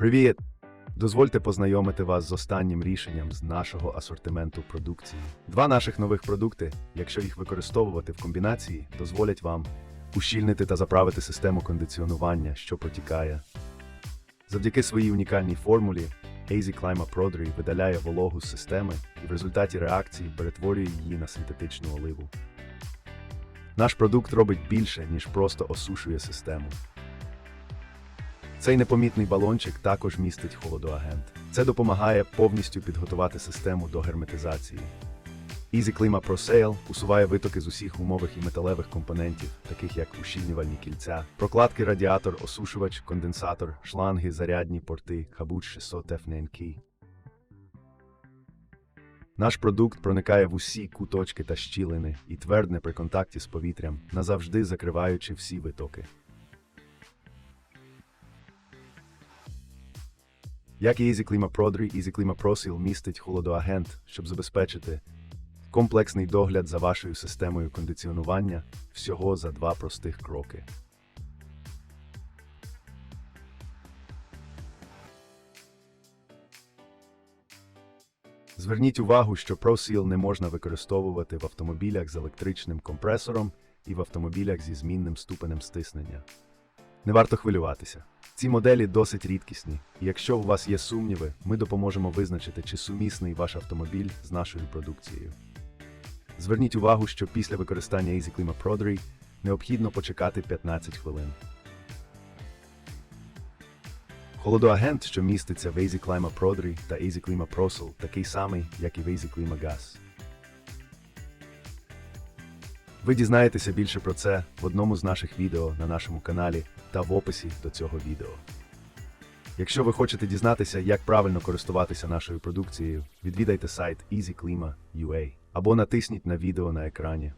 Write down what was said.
Привіт! Дозвольте познайомити вас з останнім рішенням з нашого асортименту продукції. Два наших нових продукти, якщо їх використовувати в комбінації, дозволять вам ущільнити та заправити систему кондиціонування, що протікає. Завдяки своїй унікальній формулі AZ Clima Pro 3 видаляє вологу з системи і в результаті реакції перетворює її на синтетичну оливу. Наш продукт робить більше, ніж просто осушує систему. Цей непомітний балончик також містить холодоагент. Це допомагає повністю підготувати систему до герметизації. Easy Clima Pro Sale усуває витоки з усіх умових і металевих компонентів, таких як ущільнювальні кільця, прокладки радіатор, осушувач, конденсатор, шланги, зарядні порти, хабуч 600 FNK. Наш продукт проникає в усі куточки та щілини і твердне при контакті з повітрям, назавжди закриваючи всі витоки. Як і Easy Clima Pro 3, Easy Pro Seal містить холодоагент, щоб забезпечити комплексний догляд за вашою системою кондиціонування всього за два простих кроки. Зверніть увагу, що ProSeal не можна використовувати в автомобілях з електричним компресором і в автомобілях зі змінним ступенем стиснення. Не варто хвилюватися. Ці моделі досить рідкісні, якщо у вас є сумніви, ми допоможемо визначити, чи сумісний ваш автомобіль з нашою продукцією. Зверніть увагу, що після використання Easy Clima Pro 3 необхідно почекати 15 хвилин. Холодоагент, що міститься в Easy Clima Pro 3 та Easy Clima Pro такий самий, як і в Easy Gas. Ви дізнаєтеся більше про це в одному з наших відео на нашому каналі та в описі до цього відео. Якщо ви хочете дізнатися, як правильно користуватися нашою продукцією, відвідайте сайт EasyClima.ua або натисніть на відео на екрані.